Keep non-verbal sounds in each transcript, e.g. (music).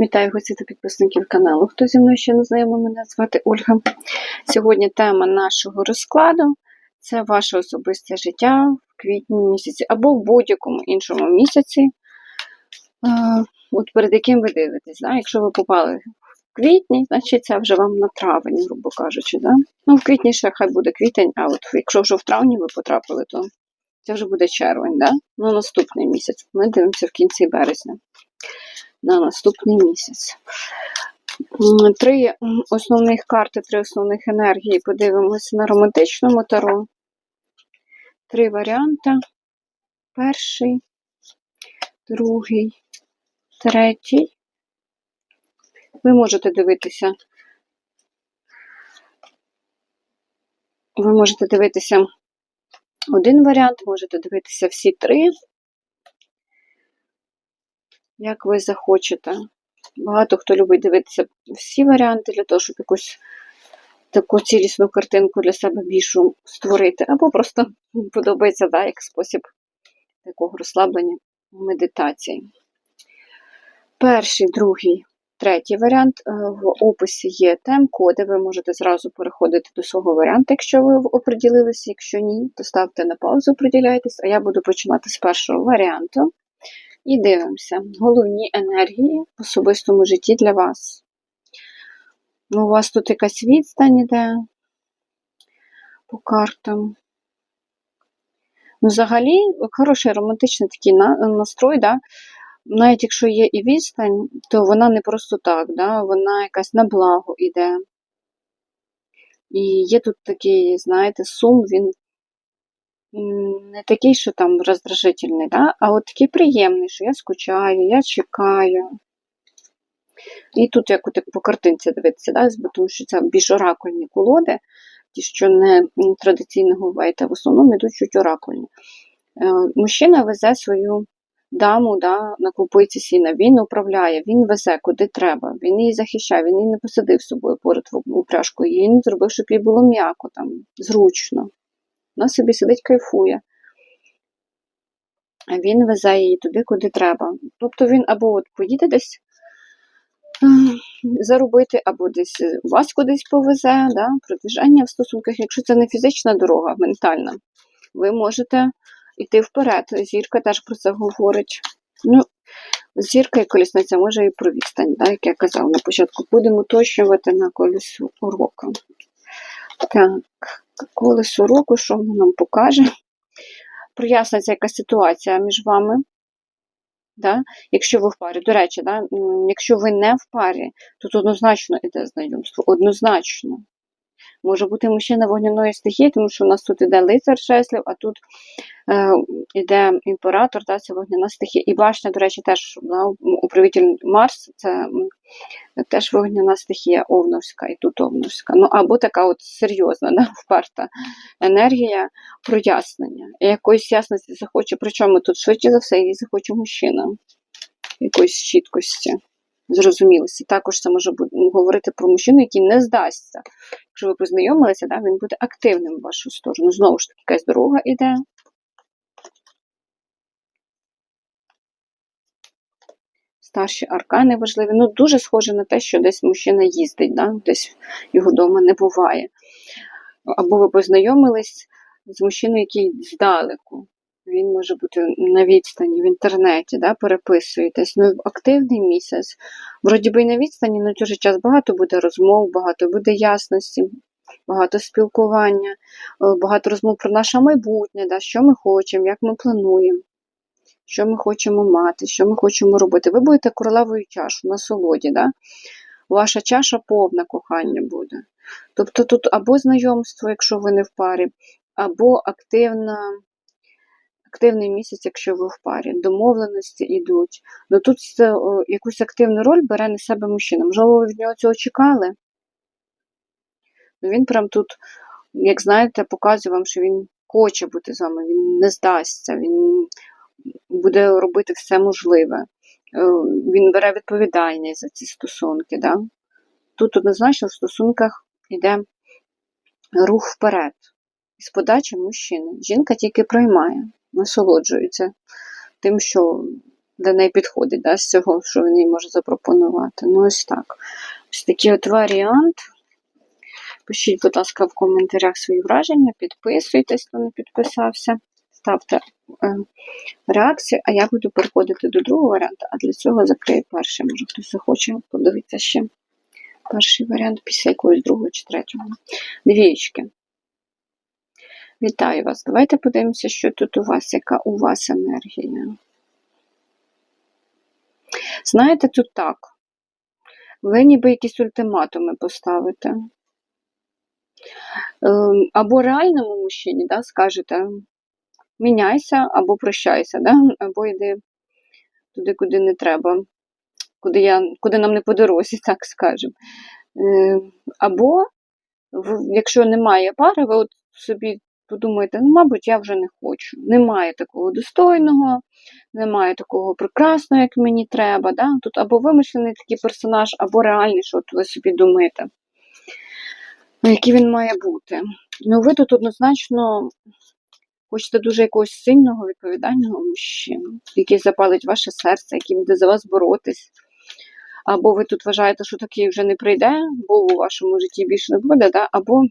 Вітаю гості та підписників каналу. Хто зі мною ще не знайомий, мене звати Ольга. Сьогодні тема нашого розкладу це ваше особисте життя в квітні місяці або в будь-якому іншому місяці, от перед яким ви дивитесь. Да? Якщо ви попали в квітні, значить це вже вам на травень, грубо кажучи. Да? Ну, в квітні ще хай буде квітень, а от якщо вже в травні ви потрапили, то це вже буде червень, да? ну наступний місяць. Ми дивимося в кінці березня на наступний місяць. Три основних карти, три основних енергії. Подивимося на романтичному таро. Три варіанти. Перший, другий, третій. Ви можете дивитися. Ви можете дивитися один варіант, можете дивитися всі три як ви захочете. Багато хто любить дивитися всі варіанти для того, щоб якусь таку цілісну картинку для себе більшу створити, або просто (laughs) подобається да, як спосіб такого розслаблення медитації. Перший, другий, третій варіант. Е, В описі є тем-коди, ви можете зразу переходити до свого варіанту, якщо ви оприділилися, якщо ні, то ставте на паузу, оприділяйтесь, а я буду починати з першого варіанту. І дивимося. Головні енергії в особистому житті для вас. Ну, у вас тут якась відстань іде по картам. Ну, взагалі, хороший романтичний такий настрой, да? навіть якщо є і відстань, то вона не просто так, да? вона якась на благо іде. І є тут такий, знаєте, сум, він не такий, що там роздражительний, да? а от такий приємний, що я скучаю, я чекаю. І тут, як от по картинці дивитися, да? тому що це більш оракульні колоди, ті, що не традиційного вейта, в основному йдуть чуть оракульні. Е, мужчина везе свою даму да, на купиці сіна, він управляє, він везе куди треба, він її захищає, він її не посадив з собою поряд в упряжку, він зробив, щоб їй було м'яко, там, зручно. Вона собі сидить, кайфує. Він везе її туди, куди треба. Тобто він або от поїде десь заробити, або десь вас кудись повезе, да? продвиження в стосунках, якщо це не фізична дорога, ментальна, ви можете йти вперед. Зірка теж про це говорить. Ну, Зірка і колісниця може і про відстань, да, як я казала на початку, будемо уточнювати на колесу уроку. Так, колесо року, що воно нам покаже? Проясниться якась ситуація між вами. Да? Якщо ви в парі, до речі, да? якщо ви не в парі, то тут однозначно йде знайомство. Однозначно. Може бути мужчина вогняної стихії, тому що у нас тут іде лицар шеслів, а тут е, іде імператор, да, це вогняна стихія. І башня, до речі, теж да, управитель Марс, це теж вогняна стихія Овновська і тут Овновська. Ну, або така от серйозна, (laughs) да, вперта енергія прояснення. Якоїсь ясності захоче, причому тут швидше за все її захоче мужчина, якоїсь чіткості зрозумілості. Також це може говорити про мужчину, який не здасться. Якщо ви познайомилися, да, він буде активним в вашу сторону. Знову ж таки, якась дорога йде. Старші аркани важливі. Ну, дуже схоже на те, що десь мужчина їздить, да? десь його вдома не буває. Або ви познайомились з мужчиною, який здалеку. Він може бути на відстані в інтернеті, да, переписуєтесь. Ну, активний місяць. Вроді би і на відстані, але той же час багато буде розмов, багато буде ясності, багато спілкування, е, багато розмов про наше майбутнє, да, що ми хочемо, як ми плануємо, що ми хочемо мати, що ми хочемо робити. Ви будете королевою чашу на солоді. Да? Ваша чаша повна кохання буде. Тобто тут або знайомство, якщо ви не в парі, або активна активний місяць, якщо ви в парі, домовленості йдуть. Ну тут о, якусь активну роль бере на себе мужчина. Можливо, ви від нього цього чекали. Ну, Він прям тут, як знаєте, показує вам, що він хоче бути з вами, він не здасться, він буде робити все можливе. Е, він бере відповідальність за ці стосунки. Да? Тут однозначно в стосунках йде рух вперед. З подачі мужчини. Жінка тільки приймає насолоджується тим, що для неї підходить, да, з цього, що він їй може запропонувати. Ну, ось так. Ось такий от варіант. Пишіть, будь ласка, в коментарях свої враження, підписуйтесь, хто не підписався, ставте е, реакції, а я буду переходити до другого варіанту, а для цього закрию перший. Може хтось захоче подивитися ще перший варіант після якогось другого чи третього. Двієчки. Вітаю вас. Давайте подивимося, що тут у вас, яка у вас енергія. Знаєте, тут так. Ви ніби якісь ультиматуми поставите. Ем, Або реальному мужчині да, скажете, міняйся або прощайся, да? або йди туди, куди не треба, куди, я, куди нам не по дорозі, (laughs) так скажемо. Ем, Або, якщо немає пари, ви от собі подумаєте, ну, мабуть, я вже не хочу. Немає такого достойного, немає такого прекрасного, як мені треба. Да? Тут або вимишлений такий персонаж, або реальний, що от ви собі думаєте, який він має бути. Ну, ви тут однозначно хочете дуже якогось сильного, відповідального мужчину, який запалить ваше серце, який буде за вас боротись. Або ви тут вважаєте, що такий вже не прийде, бо у вашому житті більше не буде, да? або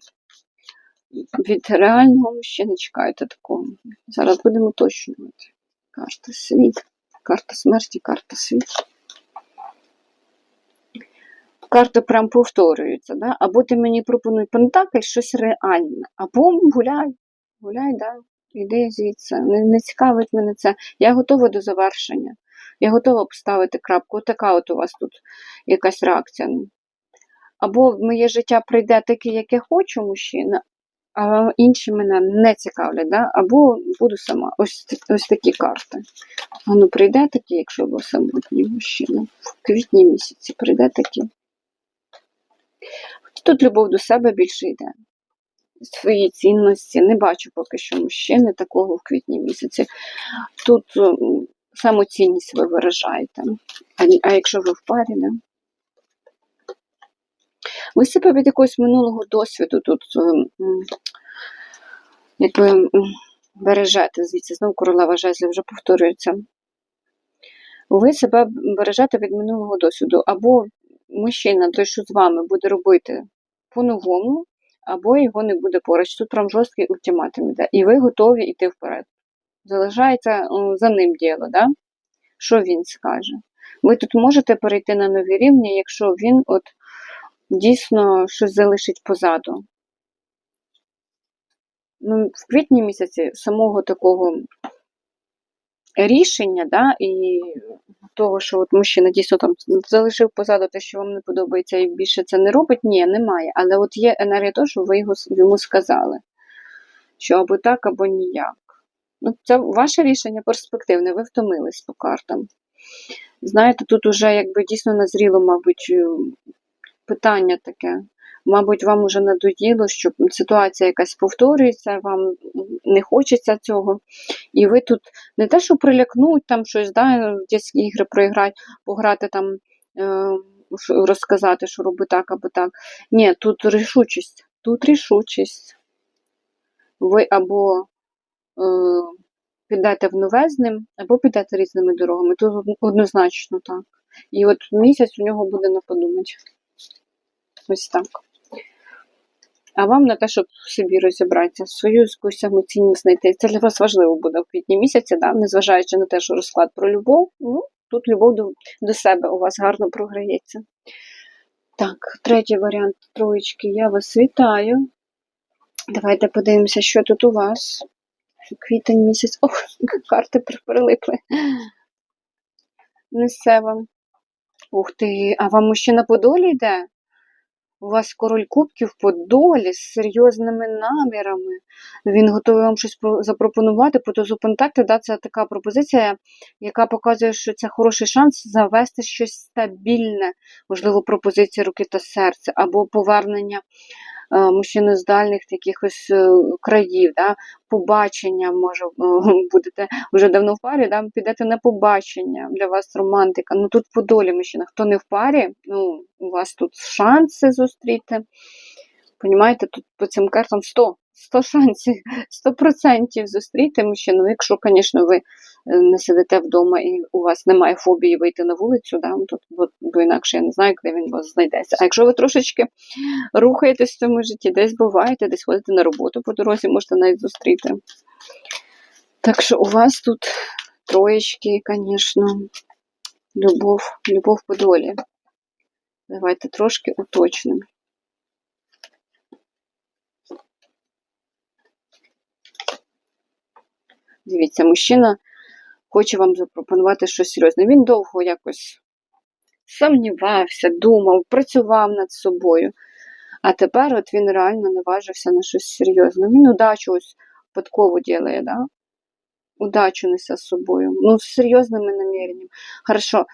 від реального мужчини чекаєте такого. Зараз будемо уточнювати. Карта світ, карта смерті, карта світ. Карти прям повторюються, да? або ти мені пропонуй пентакль щось реальне, або гуляй, гуляй, да? Іди звідси. Не, не цікавить мене це. Я готова до завершення. Я готова поставити крапку. Така от у вас тут якась реакція. Або в моє життя прийде таке, як я хочу, мужчина, а інші мене не цікавлять, да? або буду сама. Ось, ось такі карти. А ну прийде такий, якщо ви самотній мужчина. В квітні місяці прийде такий. Тут любов до себе більше йде. Свої цінності. Не бачу поки що мужчини такого в квітні місяці. Тут самоцінність ви виражаєте. А, якщо ви в парі, да? ви себе від якогось минулого досвіду тут м, якби бережете, звідси знову королева жезлів вже повторюється. Ви себе бережете від минулого досвіду, або мужчина, той, що з вами, буде робити по-новому, або його не буде поруч. Тут прям жорсткий ультиматум іде. І ви готові йти вперед. Залишається за ним діло, да? що він скаже. Ви тут можете перейти на нові рівні, якщо він от дійсно щось залишить позаду. Ну, в квітні місяці самого такого рішення, да, і того, що от мужчина дійсно там залишив позаду те, що вам не подобається, і більше це не робить, ні, немає. Але от є енергія того, що ви його, йому сказали, що або так, або ніяк. Ну, це ваше рішення перспективне, ви втомились по картам. Знаєте, тут уже якби дійсно назріло, мабуть, е, питання таке. Мабуть, вам уже надоїло, що ситуація якась повторюється, вам не хочеться цього. І ви тут не те, що прилякнуть, там щось, да, в ігри проіграти, пограти там, е, розказати, що роби так або так. Ні, тут рішучість. Тут рішучість. Ви або е, підете в нове з ним, або підете різними дорогами. Тут однозначно так. І от місяць у нього буде на подумати. Ось так. А вам на те, щоб собі розібратися, свою якусь самоцінність знайти. Це для вас важливо буде в квітні місяці, да? незважаючи на те, що розклад про любов, ну, тут любов до, до себе у вас гарно програється. Так, третій варіант троєчки. Я вас вітаю. Давайте подивимося, що тут у вас. Квітень місяць. Ох, карти при- прилипли. Несе вам. Ух ти, а вам мужчина по долі йде? У вас король кубків по долі з серйозними намірами. Він готовий вам щось запропонувати по тузу Да, це така пропозиція, яка показує, що це хороший шанс завести щось стабільне, можливо, пропозиція руки та серця, або повернення мужчини з дальніх якихось е, країв, да, побачення, може, е, (laughs) будете вже давно в парі, да, підете на побачення, для вас романтика. Ну тут по долі мужчина. Хто не в парі, ну, у вас тут шанси зустріти. Понімаєте, тут по цим картам 100, 100 шансів, (laughs) 100% зустріти мужчину, якщо, звісно, ви не сидите вдома і у вас немає фобії вийти на вулицю, да? Тут, бо, бо інакше я не знаю, де він у вас знайдеться. А якщо ви трошечки рухаєтесь в цьому житті, десь буваєте, десь ходите на роботу по дорозі, можете навіть зустріти. Так що у вас тут троєчки, звісно, любов, любов по долі. Давайте трошки уточнимо. Дивіться, мужчина хоче вам запропонувати щось серйозне. Він довго якось сумнівався, думав, працював над собою. А тепер от він реально наважився на щось серйозне. Він удачу ось подкову ділає, да? Удачу несе з собою. Ну, з серйозними наміреннями. Хорошо.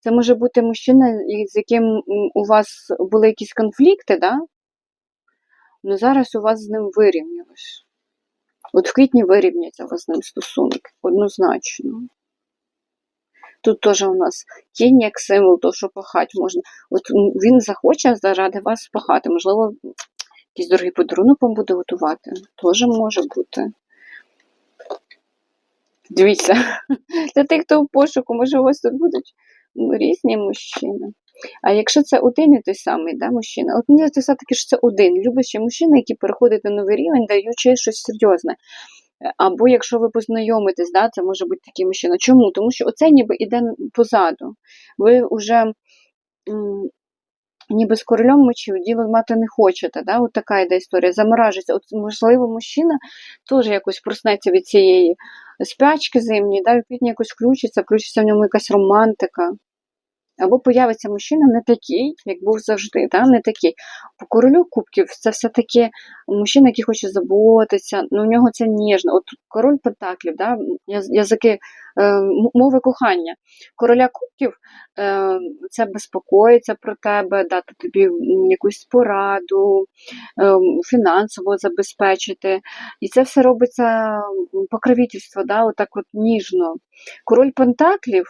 Це може бути мужчина, з яким у вас були якісь конфлікти, да? Ну зараз у вас з ним вирівнялось. От в квітні вирівняться у вас з ним стосунки, однозначно. Тут теж у нас тінь як символ, то що пахати можна. От він захоче заради вас пахати. Можливо, якийсь дорогий подарунок вам буде готувати. Теж може бути. Дивіться, (laughs) для тих, хто в пошуку, може, у вас тут будуть різні мужчини. А якщо це один і той самий да, мужчина, от мені здається, все-таки що це один любящий мужчина, який переходить на новий рівень, даючи щось серйозне. Або якщо ви познайомитесь, да, це може бути такий мужчина. Чому? Тому що оце ніби іде позаду. Ви вже ніби з королем мечів діло мати не хочете. Да? От така йде історія. Заморажиться. От, можливо, мужчина теж якось проснеться від цієї спячки зимньої, да? і якось включиться, включиться в ньому якась романтика. Або появиться мужчина не такий, як був завжди, да? не такий. По королю кубків це все-таки мужчина, який хоче заботитися, ну у нього це ніжно. От король Пентаклів, да? язики е, мови кохання. Короля кубків е, це безпокоїться про тебе, дати тобі якусь пораду, е, фінансово забезпечити. І це все робиться покровительство, да? отак от ніжно. Король Пентаклів,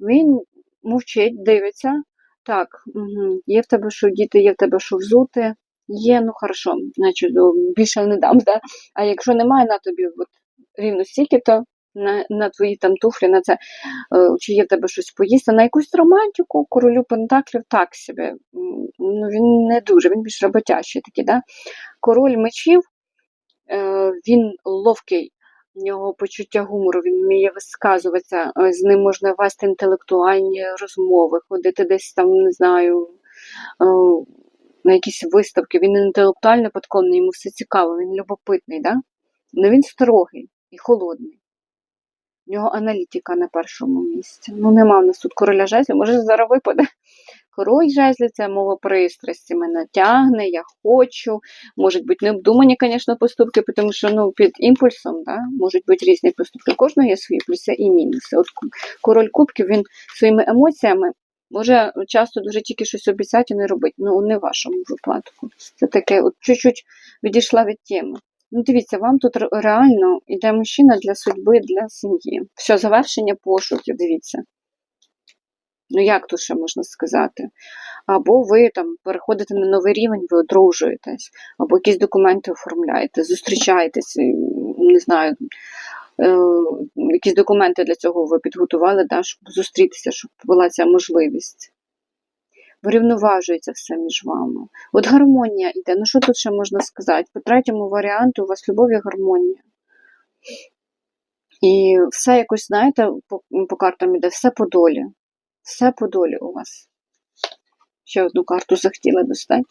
він мовчить, дивиться. Так, угу. є в тебе що діти, є в тебе що взути. Є, ну хорошо, значить, більше не дам, да? а якщо немає на тобі от, рівно стільки, то на, на твої там туфлі, на це, е, чи є в тебе щось поїсти, на якусь романтику, королю Пентаклів так собі. Ну, він не дуже, він більш роботящий такий, да? Король мечів, е, він ловкий, в нього почуття гумору, він вміє висказуватися, е, з ним можна вести інтелектуальні розмови, ходити десь там, не знаю, е, на якісь виставки. Він інтелектуально подкований, йому все цікаво, він любопитний, да? але він строгий і холодний. В нього аналітика на першому місці. Ну, нема в нас тут короля жезлів, може зараз випаде. Король жезлів це мова пристрасті, мене тягне, я хочу. Можуть бути необдумані, звісно, поступки, тому що ну, під імпульсом да, можуть бути різні поступки. Кожного є свої плюси і мінуси. От король кубків він своїми емоціями може часто дуже тільки щось обіцяти і не робити. Ну, не в вашому випадку. Це таке, от чуть-чуть відійшла від теми. Ну, дивіться, вам тут реально йде мужчина для судьби, для сім'ї. Все, завершення пошуків, дивіться. Ну, як тут ще можна сказати? Або ви там переходите на новий рівень, ви одружуєтесь, або якісь документи оформляєте, зустрічаєтесь, не знаю, е, якісь документи для цього ви підготували, да, щоб зустрітися, щоб була ця можливість. Врівноважується все між вами. От гармонія йде. Ну що тут ще можна сказати? По третьому варіанту у вас любов і гармонія. І все якось, знаєте, по, по картам іде, все по долі. Все по долі у вас. Ще одну карту захотіла достати.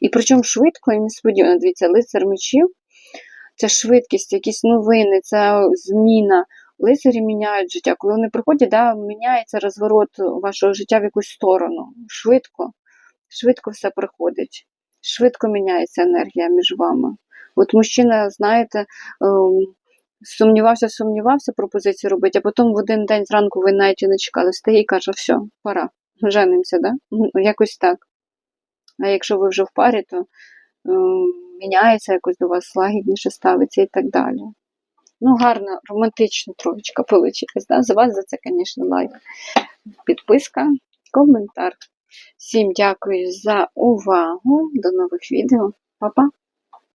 І причому швидко і несподівано. Дивіться, лицар мечів це швидкість, якісь новини, це зміна. Лицарі міняють життя. Коли вони приходять, да, міняється розворот вашого життя в якусь сторону. Швидко, швидко все приходить. Швидко міняється енергія між вами. От мужчина, знаєте, ем, сумнівався, сумнівався пропозицію робити, а потім в один день зранку ви навіть і не чекали, стає і каже, все, пора, женимося, да? (laughs) Якось так. А якщо ви вже в парі, то ем, міняється якось до вас лагідніше ставиться і так далі. Ну, гарна, романтична троєчка получилась. Да? За вас за це, звісно, лайк. Підписка, коментар. Всім дякую за увагу. До нових відео. Па-па!